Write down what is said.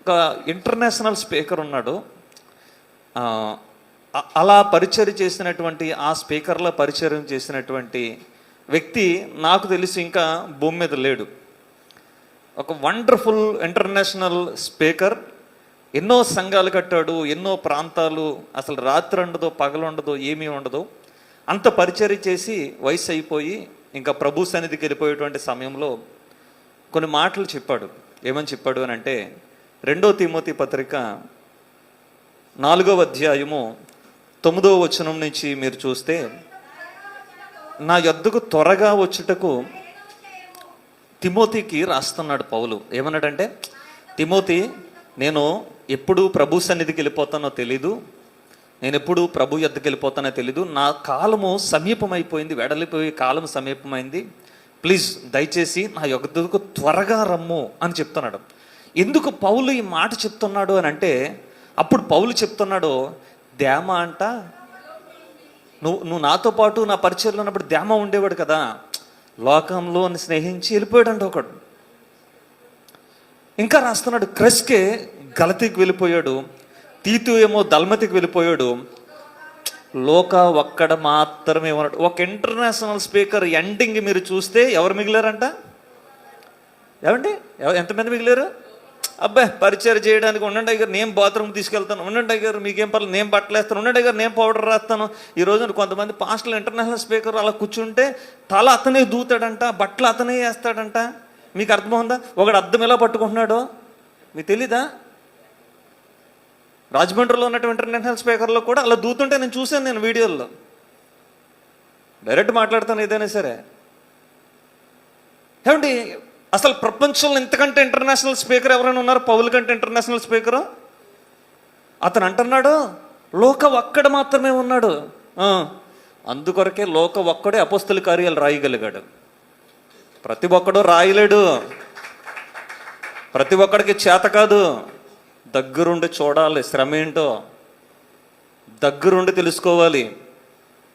ఒక international speaker ఉన్నాడు. అలా పరిచయం చేసినటువంటి ఆ స్పీకర్లో పరిచయం చేసినటువంటి వ్యక్తి నాకు తెలిసి ఇంకా భూమి మీద లేడు. ఒక వండర్ఫుల్ ఇంటర్నేషనల్ స్పీకర్ ఎన్నో సంఘాలు కట్టాడు ఎన్నో ప్రాంతాలు అసలు రాత్రి ఉండదు పగలు ఉండదు ఏమీ ఉండదు అంత పరిచయం చేసి వయసు అయిపోయి ఇంకా ప్రభు సన్నిధికి వెళ్ళిపోయేటువంటి సమయంలో కొన్ని మాటలు చెప్పాడు. ఏమని చెప్పాడు అని అంటే రెండో తిమోతి పత్రిక నాలుగవ అధ్యాయము తొమ్మిదవ వచనం నుంచి మీరు చూస్తే నా యొద్దకు త్వరగా వచ్చుటకు తిమోతికి రాస్తున్నాడు పౌలు. ఏమన్నాడంటే తిమోతి నేను ఎప్పుడు ప్రభు సన్నిధికి వెళ్ళిపోతానో తెలీదు నేను ఎప్పుడు ప్రభు యొద్దకు వెళ్ళిపోతానో తెలీదు నా కాలము సమీపమైపోయింది వెడలిపోయే కాలం సమీపమైంది. ప్లీజ్ దయచేసి నా యొద్దకు త్వరగా రమ్ము అని చెప్తున్నాడు. ఎందుకు పౌలు ఈ మాట చెప్తున్నాడు అని అంటే అప్పుడు పౌలు చెప్తున్నాడు దేమ అంట నువ్వు నువ్వు నాతో పాటు నా పరిచయంలో ఉన్నప్పుడు దేమ ఉండేవాడు కదా. లోకంలో స్నేహించి వెళ్ళిపోయాడంట ఒకడు. ఇంకా రాస్తున్నాడు క్రస్కే గలతికి వెళ్ళిపోయాడు తీతు ఏమో దల్మతికి వెళ్ళిపోయాడు. లోక ఒక్కడ మాత్రమే ఉన్నాడు. ఒక ఇంటర్నేషనల్ స్పీకర్ ఎండింగ్ మీరు చూస్తే ఎవరు మిగిలారంట? ఏమండి ఎంతమంది మిగిలారు? అబ్బాయి పరిచయం చేయడానికి ఉండండి గారు నేను బాత్రూమ్ తీసుకెళ్తాను. ఉండండి గారు మీకేం పర్లేదు నేను బట్టలేస్తాను ఉండండి గారు నేను పౌడర్ రాస్తాను. ఈ రోజున కొంతమంది పాస్టల్ ఇంటర్నేషనల్ స్పీకర్ అలా కూర్చుంటే తల అతనే దూతాడంట బట్టలు అతనే వేస్తాడంట. మీకు అర్థమవుందా ఒకడు అర్థం ఎలా పట్టుకుంటున్నాడో? మీకు తెలీదా? రాజమండ్రిలో ఉన్నటువంటి ఇంటర్నేషనల్ స్పీకర్లో కూడా అలా దూతుంటే నేను చూశాను నేను వీడియోల్లో. డైరెక్ట్ మాట్లాడతాను ఏదైనా సరే. ఏమండి అసలు ప్రపంచంలో ఇంతకంటే ఇంటర్నేషనల్ స్పీకర్ ఎవరైనా ఉన్నారు? పౌల్ కంటే ఇంటర్నేషనల్ స్పీకరు? అతను అంటున్నాడు లోక ఒక్కడ మాత్రమే ఉన్నాడు. అందుకొరకే లోక ఒక్కడే అపస్తుల కార్యాలు రాయగలిగాడు. ప్రతి ఒక్కడు రాయలేడు. ప్రతి ఒక్కడికి చేత కాదు. దగ్గరుండి చూడాలి శ్రమ ఏంటో. దగ్గరుండి తెలుసుకోవాలి.